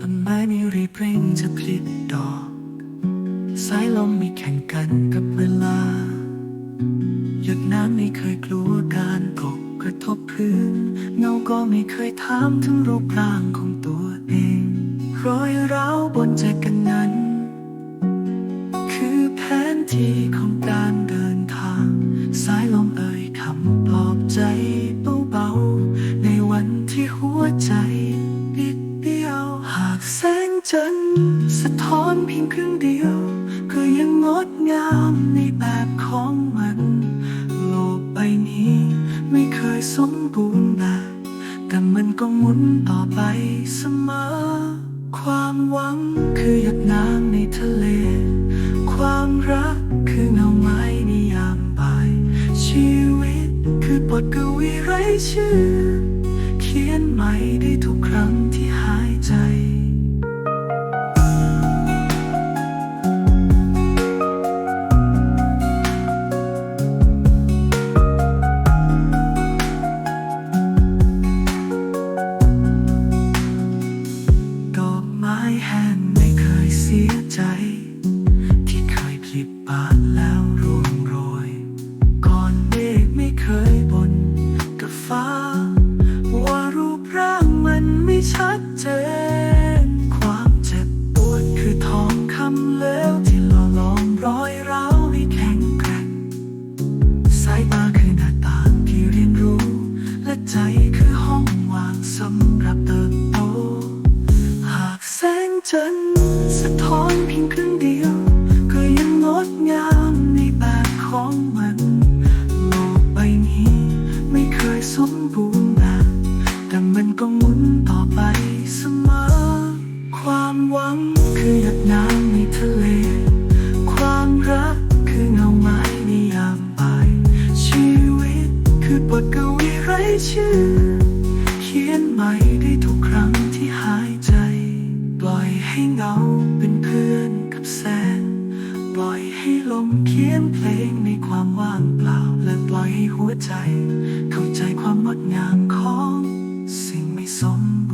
ต้นไม้ไม่รีบเร่งจะผลิดอก สายลมไม่แข่งกันกับเวลา หยดน้ำไม่เคยกลัวการกกระทบพื้น เงาก็ไม่เคยถามถึงรูปร่างของ ที่ของการเดินทาง สายลมเอ่ยคำปลอบใจเบาๆ ในวันที่หัวใจนิดเดียว หากแสงจันทร์สะท้อนเพียงครึ่งเดียว ก็ยังงดงามในแบบของมัน โลกใบนี้ไม่เคยสมบูรณ์แบบแต่มันก็หมุนต่อไปเสมอ ความหวังคือหยดน้ำในทะเล วีไร้ชื่อ เขียนใหม่ได้ทุกครั้งที่ ใจคือห้องว่างสำหรับเติบโต หากแสงจันทร์สะท้อนเพียงครึ่งเดียว ไรชื่อ เขียนใหม่ได้ทุกครั้งที่หายใจ ปล่อยให้เงาเป็นเพื่อนกับแสง ปล่อยให้ลมเขียนเพลงในความว่างเปล่า และปล่อยให้หัวใจ เข้าใจความงดงามของ สิ่งไม่สมบูรณ์